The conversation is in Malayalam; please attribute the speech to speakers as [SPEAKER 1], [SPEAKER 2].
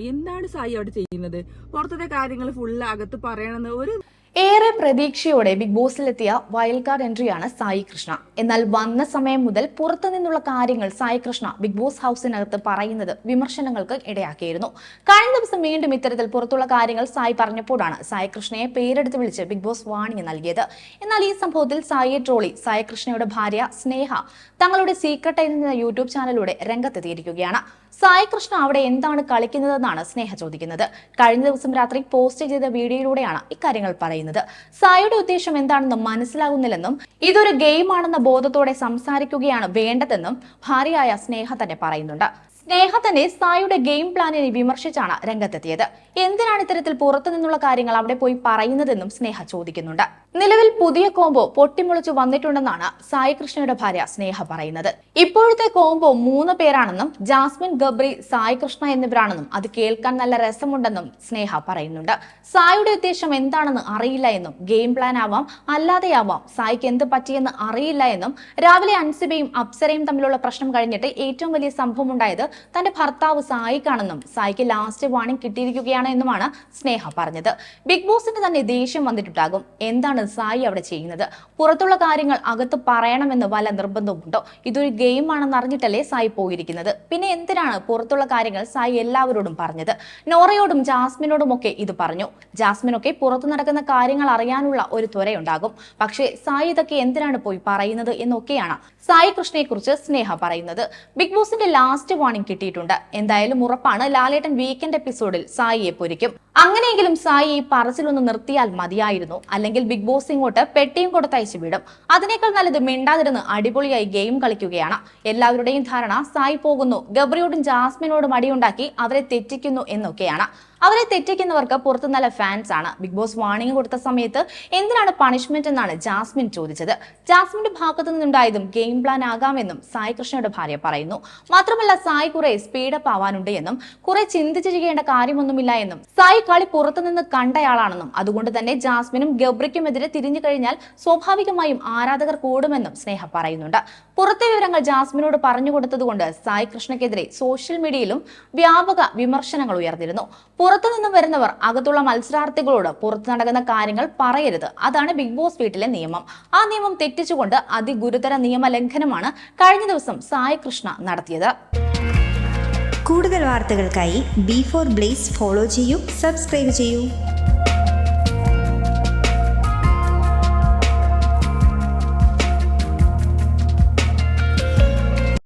[SPEAKER 1] എന്താണ് സായി അവിടെ ചെയ്യുന്നത്? പുറത്തത്തെ കാര്യങ്ങൾ ഫുള്ള് അകത്ത് പറയണമെന്ന് ഒരു
[SPEAKER 2] ഏറെ പ്രതീക്ഷയോടെ ബിഗ് ബോസിലെത്തിയ വൈൽഡ് കാർഡ് എൻട്രിയാണ് സായി കൃഷ്ണ. എന്നാൽ വന്ന സമയം മുതൽ പുറത്തു നിന്നുള്ള കാര്യങ്ങൾ സായി കൃഷ്ണ ബിഗ് ബോസ് ഹൗസിനകത്ത് പറയുന്നത് വിമർശനങ്ങൾക്ക് ഇടയാക്കിയിരുന്നു. കഴിഞ്ഞ ദിവസം വീണ്ടും ഇത്തരത്തിൽ പുറത്തുള്ള കാര്യങ്ങൾ സായി പറഞ്ഞപ്പോഴാണ് സായി കൃഷ്ണയെ പേരെടുത്ത് വിളിച്ച് ബിഗ് ബോസ് വാണിംഗ് നൽകിയത്. എന്നാൽ ഈ സംഭവത്തിൽ സായിയെ ട്രോളി സായി കൃഷ്ണയുടെ ഭാര്യ സ്നേഹ തങ്ങളുടെ സീക്രട്ട് എന്ന യൂട്യൂബ് ചാനലിലൂടെ രംഗത്തെത്തിയിരിക്കുകയാണ്. സായി കൃഷ്ണ അവിടെ എന്താണ് കളിക്കുന്നതെന്നാണ് സ്നേഹ ചോദിക്കുന്നത്. കഴിഞ്ഞ ദിവസം രാത്രി പോസ്റ്റ് ചെയ്ത വീഡിയോയിലൂടെയാണ് ഇക്കാര്യങ്ങൾ പറയുന്നത്. സായിയുടെ ഉദ്ദേശം എന്താണെന്ന് മനസ്സിലാകുന്നില്ലെന്നും ഇതൊരു ഗെയിമാണെന്ന ബോധത്തോടെ സംസാരിക്കുകയാണ് വേണ്ടതെന്നും ഭാര്യയായ സ്നേഹ തന്നെ പറയുന്നുണ്ട്. സ്നേഹ തന്നെ സായുടെ ഗെയിം പ്ലാനിനെ വിമർശിച്ചാണ് രംഗത്തെത്തിയത്. എന്തിനാണ് ഇത്തരത്തിൽ പുറത്തു നിന്നുള്ള കാര്യങ്ങൾ അവിടെ പോയി പറയുന്നതെന്നും സ്നേഹ ചോദിക്കുന്നുണ്ട്. നിലവിൽ പുതിയ കോംബോ പൊട്ടിമുളച്ചു വന്നിട്ടുണ്ടെന്നാണ് സായി കൃഷ്ണയുടെ ഭാര്യ സ്നേഹ പറയുന്നത്. ഇപ്പോഴത്തെ കോംബോ മൂന്ന് പേരാണെന്നും ജാസ്മിൻ ഗബ്രി സായി കൃഷ്ണ എന്നിവരാണെന്നും അത് കേൾക്കാൻ നല്ല രസമുണ്ടെന്നും സ്നേഹ പറയുന്നുണ്ട്. സായുടെ ഉദ്ദേശം എന്താണെന്ന് അറിയില്ല എന്നും ഗെയിം പ്ലാൻ ആവാം അല്ലാതെയാവാം സായിക്ക് എന്ത് പറ്റിയെന്ന് അറിയില്ല എന്നും രാവിലെ അൻസിബയും അപ്സരയും തമ്മിലുള്ള പ്രശ്നം കഴിഞ്ഞിട്ട് ഏറ്റവും വലിയ സംഭവം ഉണ്ടായത് തന്റെ ഭർത്താവ് സായിക്കാണെന്നും സായിക്ക് ലാസ്റ്റ് വാണിംഗ് കിട്ടിയിരിക്കുകയാണ് എന്നുമാണ് സ്നേഹ പറഞ്ഞത്. ബിഗ് ബോസിന് തന്നെ ദേഷ്യം വന്നിട്ടുണ്ടാകും. എന്താണ് സായി അവിടെ ചെയ്യുന്നത്? പുറത്തുള്ള കാര്യങ്ങൾ അകത്ത് പറയണമെന്ന് വല്ല നിർബന്ധവുമുണ്ടോ? ഇതൊരു ഗെയിം ആണെന്ന് അറിഞ്ഞിട്ടല്ലേ സായി പോയിരിക്കുന്നത്. പിന്നെ എന്തിനാണ് പുറത്തുള്ള കാര്യങ്ങൾ സായി എല്ലാവരോടും പറഞ്ഞത്? നോറയോടും ജാസ്മിനോടും ഒക്കെ ഇത് പറഞ്ഞു. ജാസ്മിനൊക്കെ പുറത്തു നടക്കുന്ന കാര്യങ്ങൾ അറിയാനുള്ള ഒരു ത്വരയുണ്ടാകും. പക്ഷേ സായി ഇതൊക്കെ എന്തിനാണ് പോയി പറയുന്നത് എന്നൊക്കെയാണ് സായി കൃഷ്ണയെ കുറിച്ച് സ്നേഹ പറയുന്നത്. ബിഗ് ബോസിന്റെ ലാസ്റ്റ് വാണിംഗ് കിട്ടിയിട്ടുണ്ട്. എന്തായാലും ഉറപ്പാണ് ലാലേട്ടൻ വീക്കെൻഡ് എപ്പിസോഡിൽ സായിയെ പൊരിക്കും. അങ്ങനെയെങ്കിലും സായി ഈ പറച്ചിലൊന്ന് നിർത്തിയാൽ മതിയായിരുന്നു. അല്ലെങ്കിൽ ബിഗ് ബോസ് ഇങ്ങോട്ട് പെട്ടിയും കൊടുത്തയച്ചു വിടും. അതിനേക്കാൾ നല്ലത് മിണ്ടാതിരുന്ന് അടിപൊളിയായി ഗെയിം കളിക്കുകയാണ്. എല്ലാവരുടെയും ധാരണ സായി പോകുന്നു. ഗബ്രിയോടും ജാസ്മിനോടും അടിയുണ്ടാക്കി അവരെ തെറ്റിക്കുന്നു എന്നൊക്കെയാണ്. അവരെ തെറ്റിക്കുന്നവർക്ക് പുറത്തു നല്ല ഫാൻസ് ആണ്. ബിഗ് ബോസ് വാണിംഗ് കൊടുത്ത സമയത്ത് എന്തിനാണ് പണിഷ്മെന്റ് എന്നാണ് ജാസ്മിൻ ചോദിച്ചത്. ജാസ്മിന്റെ ഭാഗത്തു നിന്നുണ്ടായതും ഗെയിം പ്ലാൻ ആകാമെന്നും സായി കൃഷ്ണയുടെ ഭാര്യ പറയുന്നു. മാത്രമല്ല സായി കുറെ സ്പീഡപ്പ് ആവാനുണ്ട് എന്നും കുറെ ചിന്തിച്ചിരിക്കേണ്ട കാര്യമൊന്നുമില്ല എന്നും സായി കളി പുറത്തുനിന്ന് കണ്ടയാളാണെന്നും അതുകൊണ്ട് തന്നെ ജാസ്മിനും ഗബ്രിക്കുമെതിരെ തിരിഞ്ഞു കഴിഞ്ഞാൽ സ്വാഭാവികമായും ആരാധകർ കൂടുമെന്നും സ്നേഹ പറയുന്നുണ്ട്. പുറത്തെ വിവരങ്ങൾ ജാസ്മിനോട് പറഞ്ഞു കൊടുത്തതുകൊണ്ട് സായി കൃഷ്ണയ്ക്കെതിരെ സോഷ്യൽ മീഡിയയിലും വ്യാപക വിമർശനങ്ങൾ ഉയർന്നിരുന്നു. പുറത്തുനിന്നും വരുന്നവർ അകത്തുള്ള മത്സരാർത്ഥികളോട് പുറത്തു നടക്കുന്ന കാര്യങ്ങൾ പറയരുത്. അതാണ് ബിഗ് ബോസ് വീട്ടിലെ നിയമം. ആ നിയമം തെറ്റിച്ചുകൊണ്ട് അതിഗുരുതര നിയമലംഘനമാണ് കഴിഞ്ഞ ദിവസം സായി കൃഷ്ണ നടത്തിയത്.
[SPEAKER 3] കൂടുതൽ വാർത്തകൾക്കായി ബി ഫോർ ബ്ലേസ് ഫോളോ ചെയ്യൂ സബ്സ്ക്രൈബ് ചെയ്യൂ.